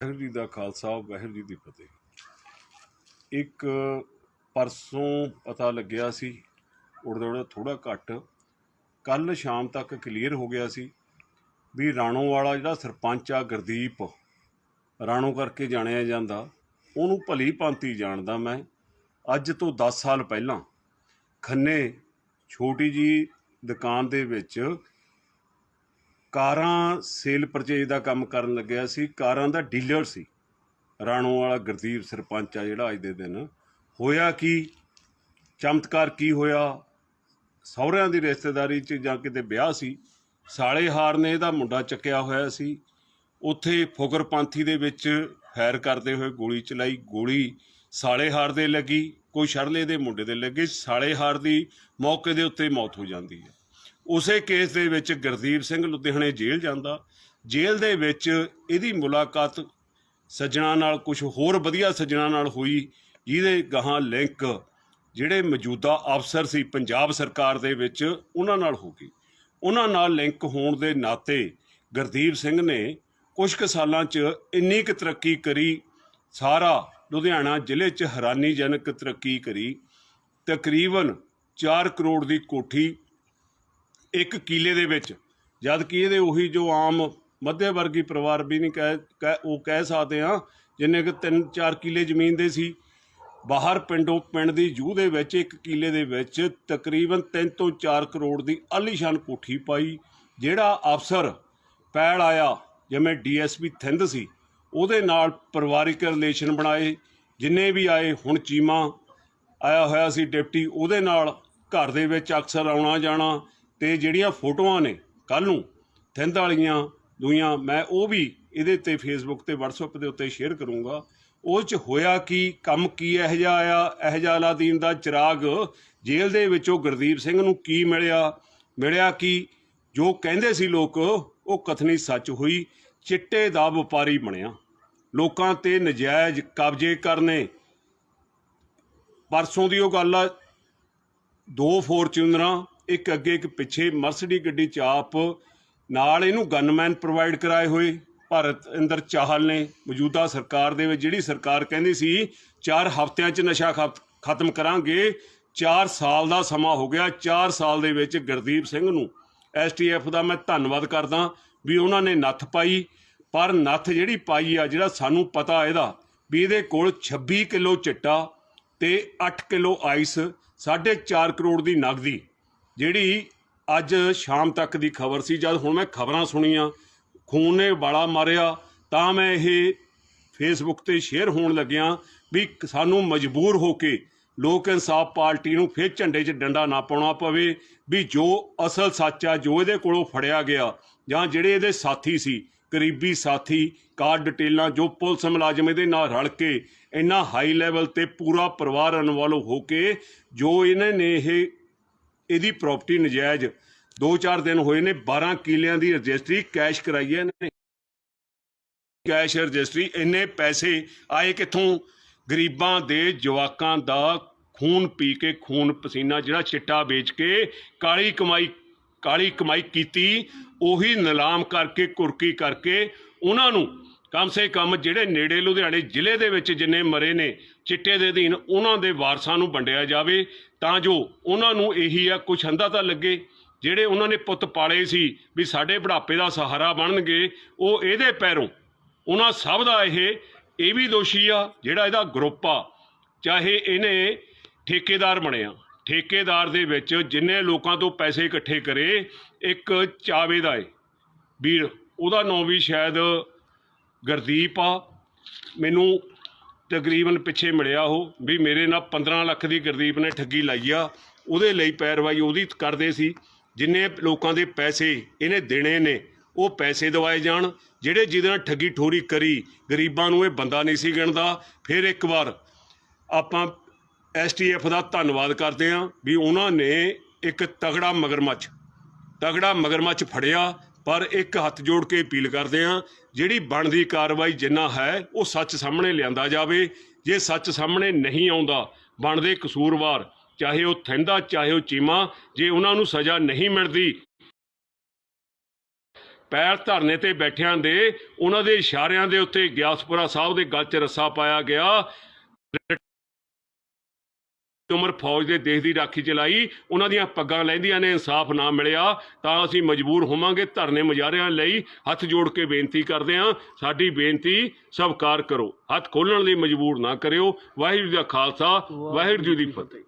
ਵਾਹਿਗੁਰੂ ਜੀ ਦਾ ਖਾਲਸਾ, ਵਾਹਿਗੁਰੂ ਜੀ ਦੀ ਫਤਿਹ। ਇੱਕ ਪਰਸੋਂ ਪਤਾ ਲੱਗਿਆ ਸੀ, ਉੜਦਾ ਉੜਦਾ ਥੋੜਾ ਘੱਟ ਕੱਲ ਸ਼ਾਮ ਤੱਕ ਕਲੀਅਰ ਹੋ ਗਿਆ ਸੀ ਵੀ ਰਾਣੋ ਵਾਲਾ ਜਿਹੜਾ ਸਰਪੰਚ ਆ ਗੁਰਦੀਪ, ਰਾਣੋ ਕਰਕੇ ਜਾਣਿਆ ਜਾਂਦਾ। ਉਹਨੂੰ ਭਲੀ ਭਾਂਤੀ ਜਾਣਦਾ ਮੈਂ, ਅੱਜ ਤੋਂ 10 ਸਾਲ ਪਹਿਲਾਂ। ਖੰਨੇ ਛੋਟੀ ਜੀ ਦੁਕਾਨ ਦੇ ਵਿੱਚ ਕਾਰਾਂ ਸੇਲ ਪਰਚੇਜ ਦਾ ਕੰਮ ਕਰਨ ਲੱਗਿਆ ਸੀ। ਕਾਰਾਂ ਦਾ ਡੀਲਰ ਸੀ। ਰਾਣੋ ਵਾਲਾ ਗੁਰਦੀਪ ਸਰਪੰਚ ਆ ਜਿਹੜਾ ਅੱਜ ਦੇ ਦਿਨ। ਹੋਇਆ ਕੀ? ਚਮਤਕਾਰ ਕੀ ਹੋਇਆ? ਸਹੁਰਿਆਂ ਦੀ ਰਿਸ਼ਤੇਦਾਰੀ 'ਚ ਜਾਂ ਕਿਤੇ ਵਿਆਹ ਸੀ? ਸਾਲੇ ਹਾਰ ਨੇ ਇਹਦਾ ਮੁੰਡਾ ਚੱਕਿਆ ਹੋਇਆ ਸੀ। ਉੱਥੇ ਫੁਕਰਪੰਥੀ ਦੇ ਵਿੱਚ ਫੈਰ ਕਰਦੇ ਹੋਏ ਗੋਲੀ ਚਲਾਈ। ਗੋਲੀ ਸਾਲੇ ਹਾਰ ਦੇ ਲੱਗੀ। ਕੋਈ ਸ਼ਰਲੇ ਦੇ ਮੁੰਡੇ ਦੇ ਲੱਗੇ। ਸਾਲੇ ਹਾਰ ਦੀ ਮੌਕੇ ਦੇ ਉੱਤੇ ਮੌਤ ਹੋ ਜਾਂਦੀ ਹੈ। ਉਸੇ ਕੇਸ ਦੇ ਵਿੱਚ ਗੁਰਦੀਪ ਸਿੰਘ ਲੁਧਿਆਣੇ ਜੇਲ੍ਹ ਜਾਂਦਾ। ਜੇਲ੍ਹ ਦੇ ਵਿੱਚ ਇਹਦੀ ਮੁਲਾਕਾਤ ਸੱਜਣਾ ਨਾਲ ਕੁਝ ਹੋਰ ਵਧੀਆ ਸੱਜਣਾ ਨਾਲ ਹੋਈ, ਜਿਹਦੇ ਗਾਹਾਂ ਲਿੰਕ ਜਿਹੜੇ ਮੌਜੂਦਾ ਅਫਸਰ ਸੀ ਪੰਜਾਬ ਸਰਕਾਰ ਦੇ ਵਿੱਚ, ਉਹਨਾਂ ਨਾਲ ਹੋ ਗਈ। ਉਹਨਾਂ ਨਾਲ ਲਿੰਕ ਹੋਣ ਦੇ ਨਾਤੇ ਗੁਰਦੀਪ ਸਿੰਘ ਨੇ ਕੁਝ ਕੁ ਸਾਲਾਂ 'ਚ ਇੰਨੀ ਕੁ ਤਰੱਕੀ ਕਰੀ, ਸਾਰਾ ਲੁਧਿਆਣਾ ਜ਼ਿਲ੍ਹੇ 'ਚ ਹੈਰਾਨੀਜਨਕ ਤਰੱਕੀ ਕਰੀ। ਤਕਰੀਬਨ 4 ਕਰੋੜ ਦੀ ਕੋਠੀ ਇੱਕ ਕਿਲੇ ਦੇ ਵਿੱਚ, ਜਦ ਕਿ ਇਹਦੇ ਉਹੀ ਜੋ ਆਮ ਮੱਧੇ ਵਰਗੀ ਪਰਿਵਾਰ ਵੀ ਨਹੀਂ ਕਹਿ, ਕਹਿ- ਉਹ ਕਹਿ ਸਕਦੇ ਆ ਜਿੰਨੇ ਕਿ 3-4 ਕਿਲੇ ਜ਼ਮੀਨ ਦੇ ਸੀ, ਬਾਹਰ ਪਿੰਡੋਂ, ਪਿੰਡ ਦੀ ਜੂਹ ਦੇ ਵਿੱਚ, ਇੱਕ ਕਿਲੇ ਦੇ ਵਿੱਚ ਤਕਰੀਬਨ 3 ਤੋਂ 4 ਕਰੋੜ ਦੀ ਆਲੀਸ਼ਾਨ ਕੋਠੀ ਪਾਈ, ਜਿਹੜਾ ਅਫਸਰ ਪੈਲ ਆਇਆ, ਜਿਵੇਂ ਡੀਐਸਪੀ ਥਿੰਦ ਸੀ, ਉਹਦੇ ਨਾਲ ਪਰਿਵਾਰਿਕ ਰਿਲੇਸ਼ਨ ਬਣਾਏ, ਜਿੰਨੇ ਵੀ ਆਏ, ਹੁਣ ਚੀਮਾ ਆਇਆ ਹੋਇਆ ਸੀ ਡਿਪਟੀ, ਉਹਦੇ ਨਾਲ ਘਰ ਦੇ ਵਿੱਚ ਅਕਸਰ ਆਉਣਾ ਜਾਣਾ ਤੇ ਜਿਹੜੀਆਂ ਫੋਟੋਆਂ ਨੇ ਕੱਲ ਨੂੰ ਥਿੰਦ ਵਾਲੀਆਂ ਦੂਈਆਂ, ਮੈਂ ਉਹ ਵੀ ਇਹਦੇ ਤੇ ਫੇਸਬੁੱਕ ਤੇ WhatsApp ਦੇ ਉੱਤੇ ਸ਼ੇਅਰ ਕਰੂੰਗਾ। ਉਹ ਚ ਹੋਇਆ ਕੀ, ਕੰਮ ਕੀ ਇਹੋ ਜਿਹਾ ਆਇਆ, ਇਹੋ ਜਿਹਾ ਅਲਾਦੀਨ ਦਾ ਚਿਰਾਗ ਜੇਲ੍ਹ ਦੇ ਵਿੱਚੋਂ ਗੁਰਦੀਪ ਸਿੰਘ ਨੂੰ ਕੀ ਮਿਲਿਆ? ਮਿਲਿਆ ਕੀ? ਜੋ ਕਹਿੰਦੇ ਸੀ ਲੋਕ, ਉਹ ਕਥਨੀ ਸੱਚ ਹੋਈ, ਚਿੱਟੇ ਦਾ ਵਪਾਰੀ ਬਣਿਆ। ਲੋਕਾਂ ਤੇ ਨਜਾਇਜ਼ ਕਬਜ਼ੇ ਕਰਨੇ। ਪਰਸੋਂ ਦੀ ਉਹ ਗੱਲ ਆ, ਦੋ ਫੋਰਚੂਨਰਾਂ ਇੱਕ ਅੱਗੇ ਇੱਕ ਪਿੱਛੇ ਮਰਸਡੀ ਗੱਡੀ 'ਚ ਆਪ ਨਾਲ ਇਹਨੂੰ ਗਨਮੈਨ ਪ੍ਰੋਵਾਈਡ ਕਰਾਏ ਹੋਏ। ਭਾਰਤ ਅੰਦਰ ਚਾਹਲ ਨੇ, ਮੌਜੂਦਾ ਸਰਕਾਰ ਦੇ ਵਿੱਚ ਜਿਹੜੀ ਸਰਕਾਰ ਕਹਿੰਦੀ ਸੀ 4 ਹਫ਼ਤਿਆਂ 'ਚ ਨਸ਼ਾ ਖਤ- ਖਤਮ ਕਰਾਂਗੇ 4 ਸਾਲ ਦਾ ਸਮਾਂ ਹੋ ਗਿਆ 4 ਸਾਲ ਦੇ ਵਿੱਚ ਗੁਰਦੀਪ ਸਿੰਘ ਨੂੰ ਐਸਟੀਐਫ ਦਾ ਮੈਂ ਧੰਨਵਾਦ ਕਰਦਾ ਵੀ ਉਹਨਾਂ ਨੇ ਨੱਥ ਪਾਈ। ਪਰ ਨੱਥ ਜਿਹੜੀ ਪਾਈ ਆ, ਜਿਹੜਾ ਸਾਨੂੰ ਪਤਾ ਇਹਦਾ, ਵੀ ਇਹਦੇ ਕੋਲ 26 ਕਿਲੋ ਚਿੱਟਾ ਤੇ 8 ਕਿਲੋ ਆਈਸ 4.5 ਕਰੋੜ ਦੀ ਨਗਦੀ ਜਿਹੜੀ ਅੱਜ ਸ਼ਾਮ ਤੱਕ ਦੀ ਖਬਰ ਸੀ, ਜਦ ਹੁਣ ਮੈਂ ਖਬਰਾਂ ਸੁਣੀਆਂ, ਖੂਨ ਨੇ ਵਾਲਾ ਮਾਰਿਆ, ਤਾਂ ਮੈਂ ਇਹ ਫੇਸਬੁੱਕ ਤੇ ਸ਼ੇਅਰ ਹੋਣ ਲੱਗਿਆ ਵੀ ਸਾਨੂੰ ਮਜਬੂਰ ਹੋ ਕੇ ਲੋਕ ਇਨਸਾਫ ਪਾਰਟੀ ਨੂੰ ਫਿਰ ਝੰਡੇ 'ਚ ਡੰਡਾ ਨਾ ਪਾਉਣਾ ਪਵੇ ਵੀ ਜੋ ਅਸਲ ਸੱਚ ਆ, ਜੋ ਇਹਦੇ ਕੋਲੋਂ ਫੜਿਆ ਗਿਆ ਜਾਂ ਜਿਹੜੇ ਇਹਦੇ ਸਾਥੀ ਸੀ, ਕਰੀਬੀ ਸਾਥੀ, ਕਾਰ ਡਿਟੇਲਾਂ, ਜੋ ਪੁਲਿਸ ਮੁਲਾਜ਼ਮ ਇਹਦੇ ਨਾਲ ਰਲ ਕੇ ਇੰਨਾ ਹਾਈ ਲੈਵਲ ਤੇ ਪੂਰਾ ਪਰਿਵਾਰ ਇਨਵੋਲਵ ਹੋ ਕੇ ਜੋ ਇਹਨਾਂ ਨੇ ਇਹ ਇਹਦੀ ਪ੍ਰਾਪਰਟੀ ਨਜਾਇਜ਼ 2-4 ਦਿਨ ਹੋਏ ਨੇ 12 ਕਿਲਿਆਂ ਦੀ ਰਜਿਸਟਰੀ ਕੈਸ਼ ਕਰਾਈ ਹੈ ਨੇ ਕੈਸ਼ ਰਜਿਸਟਰੀ, ਇੰਨੇ ਪੈਸੇ ਆਏ ਕਿੱਥੋਂ? ਗਰੀਬਾਂ ਦੇ, ਜਵਾਕਾਂ ਦਾ ਖੂਨ ਪੀ ਕੇ ਖੂਨ ਪਸੀਨਾ, ਜਿਹੜਾ ਚਿੱਟਾ ਵੇਚ ਕੇ ਕਾਲੀ ਕਮਾਈ ਕਾਲੀ ਕਮਾਈ ਕੀਤੀ, ਉਹੀ ਨਿਲਾਮ ਕਰਕੇ, ਕੁਰਕੀ ਕਰਕੇ ਉਹਨਾਂ ਨੂੰ ਕਮ ਸੇ ਕਮ ਜਿਹੜੇ ਨੇੜੇ ਲੁਧਿਆਣੇ ਜ਼ਿਲ੍ਹੇ ਦੇ ਵਿੱਚ ਜਿੰਨੇ ਮਰੇ ਨੇ, ਚਿੱਟੇ ਦੇ ਅਧੀਨ ਉਹਨਾਂ ਦੇ ਵਾਰਸਾਂ ਨੂੰ ਵੰਡਿਆ ਜਾਵੇ, ਤਾਂ ਜੋ ਉਹਨਾਂ ਨੂੰ ਇਹੀ ਆ, ਕੁਛ ਹੰਦਾ ਤਾਂ ਲੱਗੇ। ਜਿਹੜੇ ਉਹਨਾਂ ਨੇ ਪੁੱਤ ਪਾਲੇ ਸੀ ਵੀ ਸਾਡੇ ਬੁਢਾਪੇ ਦਾ ਸਹਾਰਾ ਬਣਨਗੇ, ਉਹ ਇਹਦੇ ਪੈਰੋਂ। ਉਹਨਾਂ ਸਭ ਦਾ ਇਹ ਇਹ ਵੀ ਦੋਸ਼ੀ ਆ, ਜਿਹੜਾ ਇਹਦਾ ਗਰੁੱਪ ਆ। ਚਾਹੇ ਇਹਨੇ ਠੇਕੇਦਾਰ ਬਣਿਆ। ਠੇਕੇਦਾਰ ਦੇ ਵਿੱਚ ਜਿੰਨੇ ਲੋਕਾਂ ਤੋਂ ਪੈਸੇ ਇਕੱਠੇ ਕਰੇ, ਇੱਕ ਚਾਵੇ ਦਾ ਏ। ਵੀਰ, ਉਹਦਾ ਨਾਂ ਵੀ ਸ਼ਾਇਦ ਗੁਰਦੀਪ ਆ, ਮੈਨੂੰ ਤਕਰੀਬਨ ਪਿੱਛੇ ਮਿਲਿਆ ਉਹ ਵੀ ਮੇਰੇ ਨਾਲ 15 ਲੱਖ ਦੀ ਗੁਰਦੀਪ ਨੇ ਠੱਗੀ ਲਾਈ ਆ। ਉਹਦੇ ਲਈ ਪੈਰਵਾਈ ਉਹਦੀ ਕਰਦੇ ਸੀ। ਜਿੰਨੇ ਲੋਕਾਂ ਦੇ ਪੈਸੇ ਇਹਨੇ ਦੇਣੇ ਨੇ, ਉਹ ਪੈਸੇ ਦਵਾਏ ਜਾਣ। ਜਿਹੜੇ ਜਿਹਦੇ ਨਾਲ ਠੱਗੀ ਠੋਰੀ ਕਰੀ, ਗਰੀਬਾਂ ਨੂੰ ਇਹ ਬੰਦਾ ਨਹੀਂ ਸੀ ਗਿਣਦਾ। ਫਿਰ ਇੱਕ ਵਾਰ ਆਪਾਂ ਐਸਟੀਐਫ ਦਾ ਧੰਨਵਾਦ ਕਰਦੇ ਹਾਂ ਵੀ ਉਹਨਾਂ ਨੇ ਇੱਕ ਤਗੜਾ ਮਗਰਮੱਛ ਤਗੜਾ ਮਗਰਮੱਛ ਫੜਿਆ। ਪਰ ਇੱਕ ਹੱਥ ਜੋੜ ਕੇ ਅਪੀਲ ਕਰਦੇ ਹਾਂ, ਜਿਹੜੀ ਬਣਦੀ ਕਾਰਵਾਈ ਜਿੰਨਾ ਹੈ, ਉਹ ਸੱਚ ਸਾਹਮਣੇ ਲਿਆਂਦਾ ਜਾਵੇ। ਜੇ ਸੱਚ ਸਾਹਮਣੇ ਨਹੀਂ ਆਉਂਦਾ, ਬਣਦੇ ਕਸੂਰਵਾਰ, ਚਾਹੇ ਉਹ ਥਿੰਦਾ, ਚਾਹੇ ਉਹ ਚੀਮਾ, ਜੇ ਉਹਨਾਂ ਨੂੰ ਸਜ਼ਾ ਨਹੀਂ ਮਿਲਦੀ, ਪੈਰ ਧਰਨੇ ਤੇ ਬੈਠਿਆਂ ਦੇ, ਉਹਨਾਂ ਦੇ ਇਸ਼ਾਰਿਆਂ ਦੇ ਉੱਤੇ ਗਿਆਸਪੁਰਾ ਸਾਹਿਬ ਦੇ ਗਲ 'ਚ ਰੱਸਾ ਪਾਇਆ ਗਿਆ। ਉਮਰ ਫੌਜ ਦੇ ਦੇਸ਼ ਦੀ ਰਾਖੀ ਚਲਾਈ ਉਹਨਾਂ ਦੀਆਂ ਪੱਗਾਂ ਲੈਂਦੀਆਂ ਨੇ, ਇਨਸਾਫ ਨਾ ਮਿਲਿਆ। ਤਾਂ ਅਸੀਂ ਮਜਬੂਰ ਹੋਵਾਂਗੇ ਧਰਨੇ ਮੁਜ਼ਾਹਰਿਆਂ ਲਈ। ਹੱਥ ਜੋੜ ਕੇ ਬੇਨਤੀ ਕਰਦੇ ਹਾਂ। ਸਾਡੀ ਬੇਨਤੀ, ਸਵੀਕਾਰ ਕਰੋ। ਹੱਥ ਖੋਲਣ ਲਈ ਮਜਬੂਰ ਨਾ ਕਰਿਓ। ਵਾਹਿਗੁਰੂ ਜੀ ਦਾ ਖਾਲਸਾ, ਵਾਹਿਗੁਰੂ ਜੀ ਦੀ ਫਤਿਹ।